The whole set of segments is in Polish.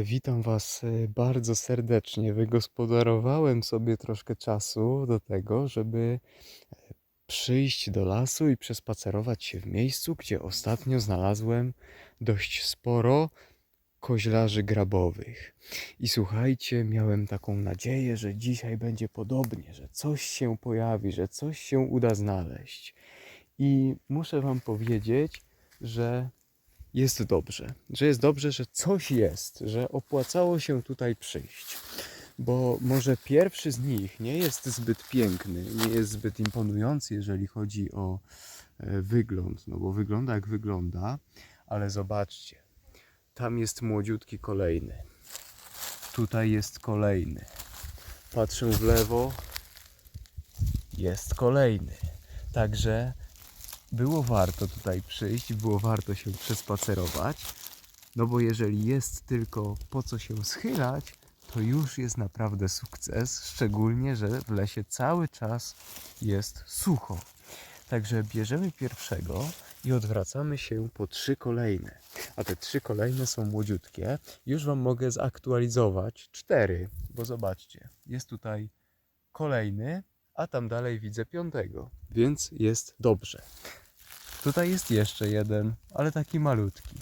Witam Was e, bardzo serdecznie. Wygospodarowałem sobie troszkę czasu do tego, żeby e, przyjść do lasu i przespacerować się w miejscu, gdzie ostatnio znalazłem dość sporo koźlarzy grabowych. I słuchajcie, miałem taką nadzieję, że dzisiaj będzie podobnie, że coś się pojawi, że coś się uda znaleźć. I muszę Wam powiedzieć, że jest dobrze, że jest dobrze, że coś jest, że opłacało się tutaj przyjść. Bo może pierwszy z nich nie jest zbyt piękny, nie jest zbyt imponujący, jeżeli chodzi o e, wygląd, no bo wygląda jak wygląda, ale zobaczcie, tam jest młodziutki kolejny, tutaj jest kolejny. Patrzę w lewo, jest kolejny. Także było warto tutaj przyjść, było warto się przespacerować, no bo jeżeli jest tylko po co się schylać, to już jest naprawdę sukces, szczególnie, że w lesie cały czas jest sucho. Także bierzemy pierwszego i odwracamy się po trzy kolejne. A te trzy kolejne są młodziutkie. Już Wam mogę zaktualizować cztery, bo zobaczcie, jest tutaj kolejny, a tam dalej widzę piątego, więc jest dobrze. Tutaj jest jeszcze jeden, ale taki malutki.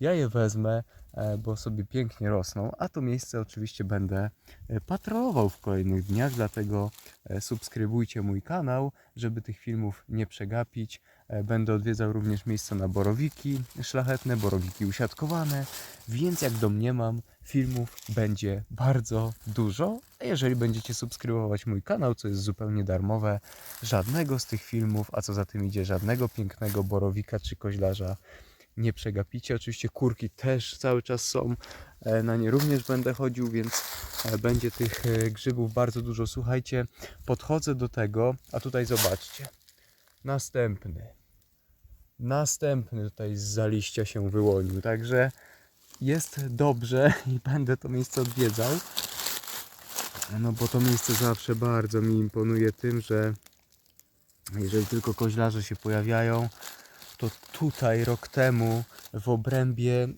Ja je wezmę, e, bo sobie pięknie rosną, a to miejsce oczywiście będę e, patrolował w kolejnych dniach, dlatego e, subskrybujcie mój kanał, żeby tych filmów nie przegapić. Będę odwiedzał również miejsca na borowiki szlachetne, borowiki usiadkowane, więc jak domniemam, filmów będzie bardzo dużo. A jeżeli będziecie subskrybować mój kanał, co jest zupełnie darmowe, żadnego z tych filmów, a co za tym idzie, żadnego pięknego borowika czy koźlarza nie przegapicie. Oczywiście kurki też cały czas są, e, na nie również będę chodził, więc e, będzie tych e, grzybów bardzo dużo. Słuchajcie, podchodzę do tego, a tutaj zobaczcie. Następny. Następny tutaj z liścia się wyłonił, także jest dobrze i będę to miejsce odwiedzał. No bo to miejsce zawsze bardzo mi imponuje tym, że jeżeli tylko koźlarze się pojawiają, to tutaj rok temu w obrębie,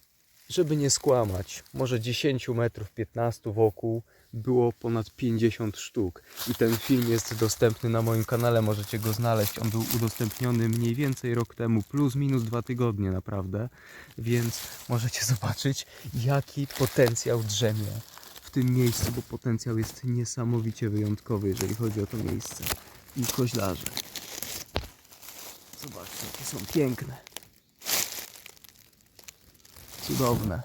żeby nie skłamać, może 10 metrów, 15 wokół było ponad 50 sztuk. I ten film jest dostępny na moim kanale, możecie go znaleźć. On był udostępniony mniej więcej rok temu, plus minus dwa tygodnie naprawdę, więc możecie zobaczyć, jaki potencjał drzemie w tym miejscu, bo potencjał jest niesamowicie wyjątkowy, jeżeli chodzi o to miejsce. I koźlarze. Zobaczcie, jakie są piękne. Cudowne.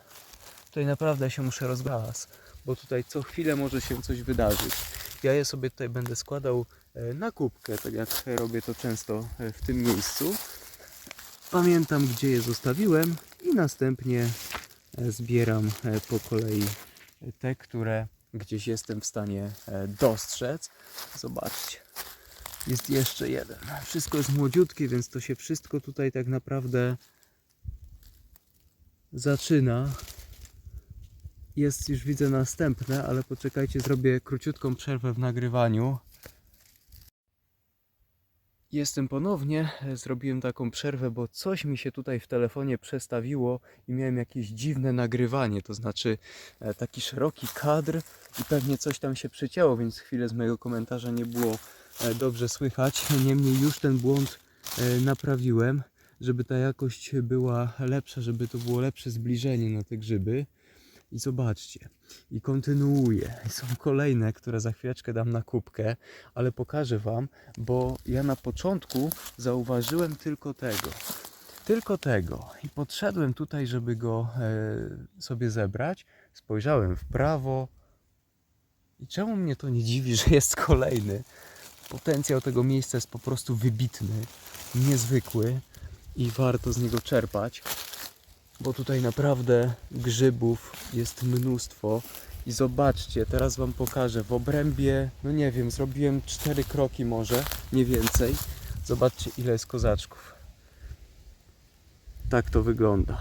Tutaj naprawdę się muszę rozgałas, bo tutaj co chwilę może się coś wydarzyć. Ja je sobie tutaj będę składał e, na kubkę, tak jak robię to często e, w tym miejscu. Pamiętam, gdzie je zostawiłem i następnie e, zbieram po kolei te, które gdzieś jestem w stanie dostrzec. Zobaczcie. Jest jeszcze jeden. Wszystko jest młodziutkie, więc to się wszystko tutaj tak naprawdę zaczyna. Jest już widzę następne, ale poczekajcie, zrobię króciutką przerwę w nagrywaniu. Jestem ponownie, e, zrobiłem taką przerwę, bo coś mi się tutaj w telefonie przestawiło i miałem jakieś dziwne nagrywanie, to znaczy e, taki szeroki kadr i pewnie coś tam się przecięło, więc chwilę z mojego komentarza nie było e, dobrze słychać. Niemniej już ten błąd naprawiłem, żeby ta jakość była lepsza, żeby to było lepsze zbliżenie na te grzyby. I zobaczcie, i kontynuuję. Są kolejne, które za chwileczkę dam na kubkę, ale pokażę Wam, bo ja na początku zauważyłem tylko tego. Tylko tego. I podszedłem tutaj, żeby go e, sobie zebrać. Spojrzałem w prawo. I czemu mnie to nie dziwi, że jest kolejny? Potencjał tego miejsca jest po prostu wybitny, niezwykły i warto z niego czerpać bo tutaj naprawdę grzybów jest mnóstwo. I zobaczcie, teraz Wam pokażę. W obrębie, no nie wiem, zrobiłem cztery kroki może, nie więcej. Zobaczcie, ile jest kozaczków. Tak to wygląda.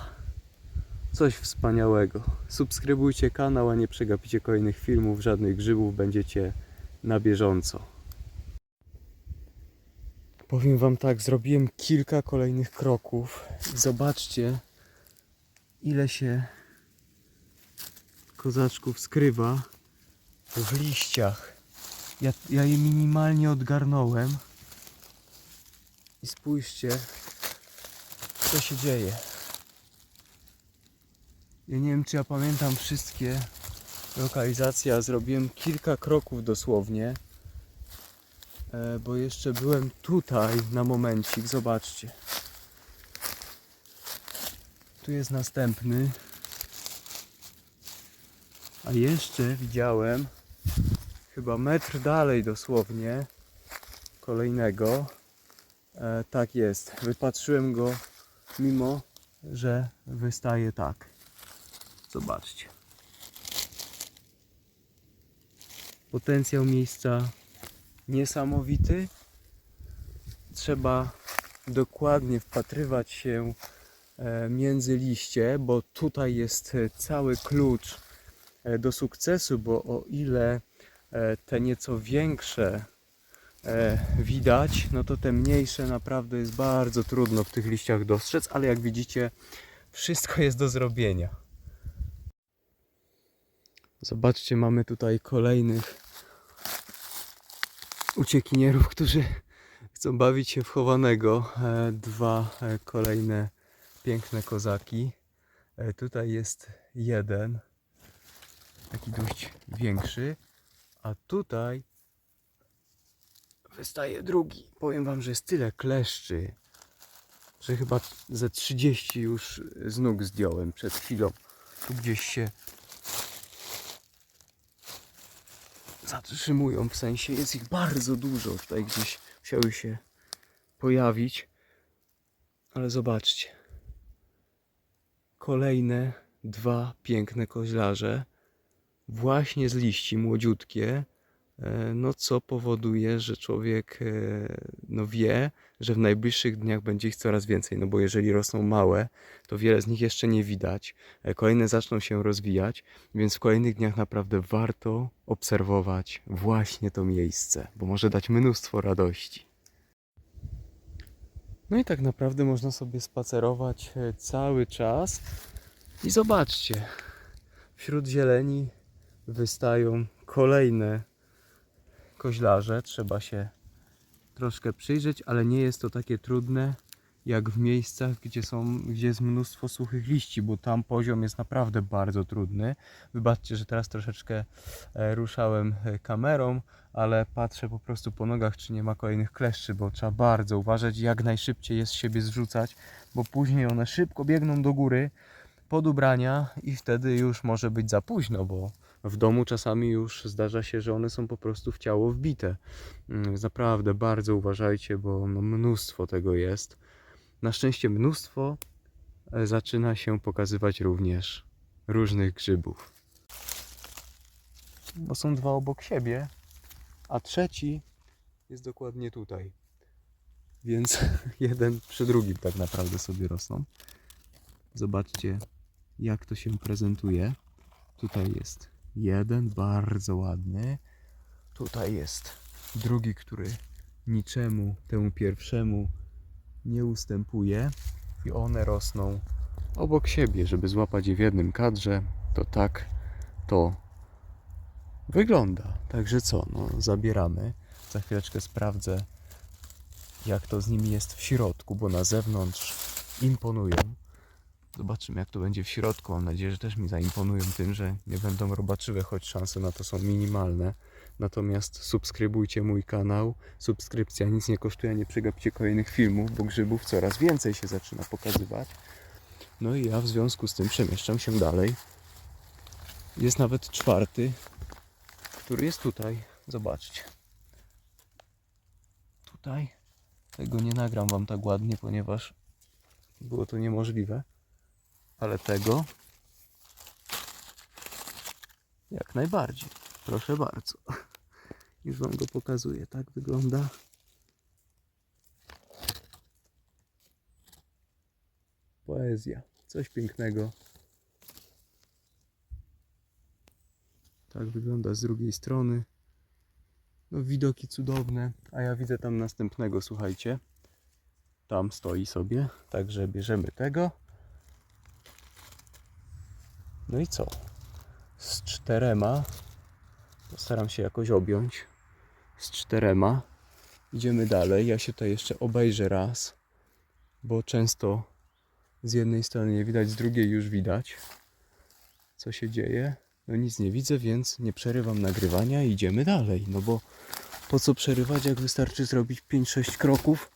Coś wspaniałego. Subskrybujcie kanał, a nie przegapicie kolejnych filmów, żadnych grzybów, będziecie na bieżąco. Powiem Wam tak, zrobiłem kilka kolejnych kroków zobaczcie, ile się kozaczków skrywa w liściach. Ja, ja je minimalnie odgarnąłem. I spójrzcie, co się dzieje. Ja nie wiem, czy ja pamiętam wszystkie lokalizacje, a zrobiłem kilka kroków dosłownie. E, bo jeszcze byłem tutaj na momencik, zobaczcie. Tu jest następny. A jeszcze widziałem chyba metr dalej dosłownie kolejnego. E, tak jest. Wypatrzyłem go mimo, że wystaje tak. Zobaczcie. Potencjał miejsca niesamowity. Trzeba dokładnie wpatrywać się między liście, bo tutaj jest e, cały klucz e, do sukcesu, bo o ile e, te nieco większe e, widać, no to te mniejsze naprawdę jest bardzo trudno w tych liściach dostrzec, ale jak widzicie, wszystko jest do zrobienia. Zobaczcie, mamy tutaj kolejnych uciekinierów, którzy chcą bawić się w chowanego. E, Dwa e, kolejne piękne kozaki. E, Tutaj jest jeden, taki dość większy, a tutaj wystaje drugi. Powiem wam, że jest tyle kleszczy, że chyba ze 30 już z nóg zdjąłem przed chwilą. Tu gdzieś się zatrzymują, w sensie jest ich bardzo dużo. Tutaj gdzieś musiały się pojawić. Ale zobaczcie. Kolejne dwa piękne koźlarze. Właśnie z liści, młodziutkie. E, No co powoduje, że człowiek e, no wie, że w najbliższych dniach będzie ich coraz więcej. No bo jeżeli rosną małe, to wiele z nich jeszcze nie widać. E, Kolejne zaczną się rozwijać, więc w kolejnych dniach naprawdę warto obserwować właśnie to miejsce, bo może dać mnóstwo radości. No i tak naprawdę można sobie spacerować e, cały czas i zobaczcie, wśród zieleni wystają kolejne koźlarze. Trzeba się troszkę przyjrzeć, ale nie jest to takie trudne jak w miejscach, gdzie, są, gdzie jest mnóstwo suchych liści, bo tam poziom jest naprawdę bardzo trudny. Wybaczcie, że teraz troszeczkę e, ruszałem e, kamerą, ale patrzę po prostu po nogach, czy nie ma kolejnych kleszczy, bo trzeba bardzo uważać, jak najszybciej je z siebie zrzucać, bo później one szybko biegną do góry pod ubrania i wtedy już może być za późno, bo w domu czasami już zdarza się, że one są po prostu w ciało wbite. Mm, naprawdę bardzo uważajcie, bo no mnóstwo tego jest. Na szczęście mnóstwo e, zaczyna się pokazywać również różnych grzybów. Bo są dwa obok siebie, a trzeci jest dokładnie tutaj. Więc jeden przy drugim tak naprawdę sobie rosną. Zobaczcie, jak to się prezentuje. Tutaj jest jeden bardzo ładny. Tutaj jest drugi, który niczemu temu pierwszemu nie ustępuje i one rosną obok siebie, żeby złapać je w jednym kadrze. To tak to wygląda. Także co, no zabieramy. Za chwileczkę sprawdzę, jak to z nimi jest w środku, bo na zewnątrz imponują. Zobaczymy, jak to będzie w środku. Mam nadzieję, że też mi zaimponują tym, że nie będą robaczywe, choć szanse na to są minimalne. Natomiast subskrybujcie mój kanał. Subskrypcja nic nie kosztuje, nie przegapcie kolejnych filmów, bo grzybów coraz więcej się zaczyna pokazywać. No i ja w związku z tym przemieszczam się dalej. Jest nawet czwarty, który jest tutaj. Zobaczcie. Tutaj. Tego nie nagram wam tak ładnie, ponieważ było to niemożliwe. Ale tego jak najbardziej. Proszę bardzo. Już wam go pokazuję. Tak wygląda. Poezja. Coś pięknego. Tak wygląda z drugiej strony. No widoki cudowne, a ja widzę tam następnego, słuchajcie. Tam stoi sobie, także bierzemy tego. No i co? z czterema. Postaram się jakoś objąć. Z czterema. Idziemy dalej. Ja się tutaj jeszcze obejrzę raz, bo często z jednej strony nie widać, z drugiej już widać, co się dzieje. No nic nie widzę, więc nie przerywam nagrywania i idziemy dalej. No bo po co przerywać, jak wystarczy zrobić 5-6 kroków,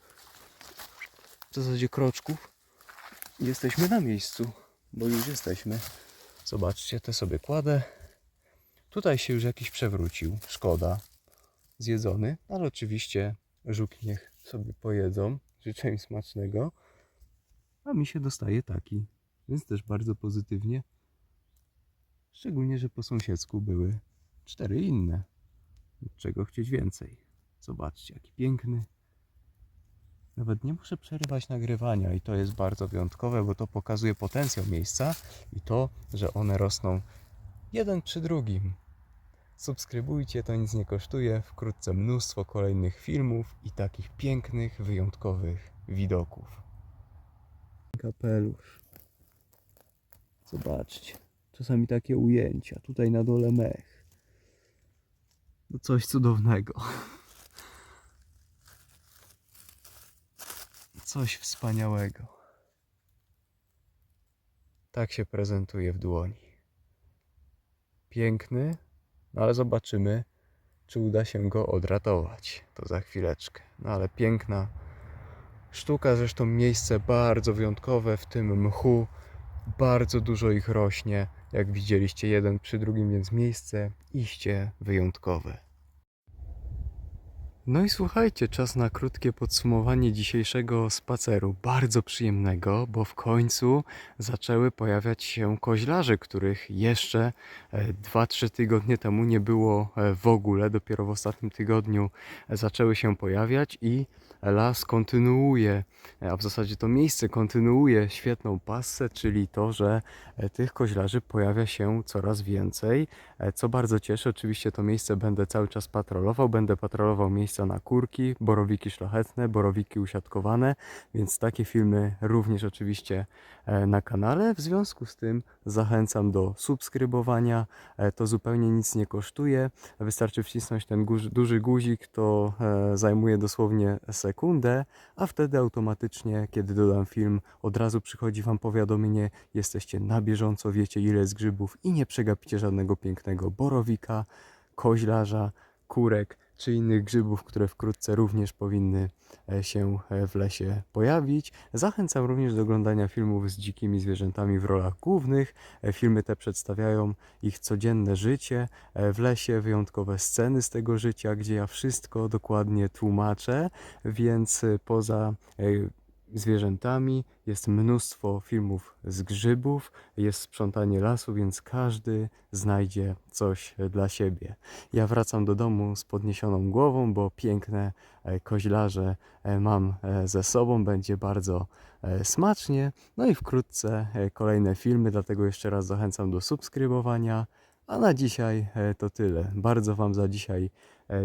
w zasadzie kroczków jesteśmy na miejscu, bo już jesteśmy. Zobaczcie, te sobie kładę. Tutaj się już jakiś przewrócił, szkoda, zjedzony, ale oczywiście żuki niech sobie pojedzą. Życzę im smacznego. A mi się dostaje taki, więc też bardzo pozytywnie. Szczególnie, że po sąsiedzku były cztery inne. Czego chcieć więcej? Zobaczcie, jaki piękny. Nawet nie muszę przerywać nagrywania i to jest bardzo wyjątkowe, bo to pokazuje potencjał miejsca i to, że one rosną jeden przy drugim. Subskrybujcie, to nic nie kosztuje. Wkrótce mnóstwo kolejnych filmów i takich pięknych, wyjątkowych widoków. Kapelusz. Zobaczcie. Czasami takie ujęcia. Tutaj na dole mech. No coś cudownego. Coś wspaniałego. Tak się prezentuje w dłoni. Piękny, no ale zobaczymy, czy uda się go odratować. To za chwileczkę. No ale piękna sztuka, zresztą miejsce bardzo wyjątkowe w tym mchu. Bardzo dużo ich rośnie, jak widzieliście jeden przy drugim, więc miejsce iście wyjątkowe. No i słuchajcie, czas na krótkie podsumowanie dzisiejszego spaceru. Bardzo przyjemnego, bo w końcu zaczęły pojawiać się koźlarze, których jeszcze 2-3 tygodnie temu nie było e, w ogóle. Dopiero w ostatnim tygodniu e, zaczęły się pojawiać i las kontynuuje, e, a w zasadzie to miejsce kontynuuje świetną passę, czyli to, że e, tych koźlarzy pojawia się coraz więcej, e, co bardzo cieszy. Oczywiście to miejsce będę cały czas patrolował, będę patrolował miejsca na kurki, borowiki szlachetne, borowiki usiadkowane, więc takie filmy również oczywiście na kanale. W związku z tym zachęcam do subskrybowania. To zupełnie nic nie kosztuje. Wystarczy wcisnąć ten duży guzik, to zajmuje dosłownie sekundę, a wtedy automatycznie, kiedy dodam film, od razu przychodzi Wam powiadomienie, jesteście na bieżąco, wiecie ile jest grzybów i nie przegapicie żadnego pięknego borowika, koźlarza, kurek czy innych grzybów, które wkrótce również powinny e, się e, w lesie pojawić. Zachęcam również do oglądania filmów z dzikimi zwierzętami w rolach głównych. E, Filmy te przedstawiają ich codzienne życie w lesie, wyjątkowe sceny z tego życia, gdzie ja wszystko dokładnie tłumaczę, więc poza zwierzętami jest mnóstwo filmów z grzybów, jest sprzątanie lasu, więc każdy znajdzie coś dla siebie. Ja wracam do domu z podniesioną głową, bo piękne e, koźlarze e, mam e, ze sobą, będzie bardzo smacznie. No i wkrótce kolejne filmy, dlatego jeszcze raz zachęcam do subskrybowania. A na dzisiaj to tyle. Bardzo Wam za dzisiaj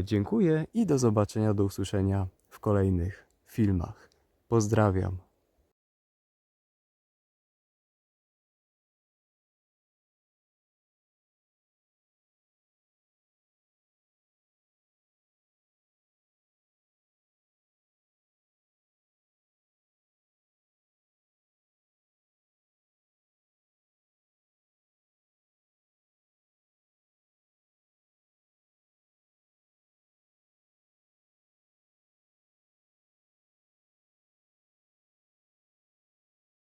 dziękuję i do zobaczenia, do usłyszenia w kolejnych filmach. Pozdrawiam.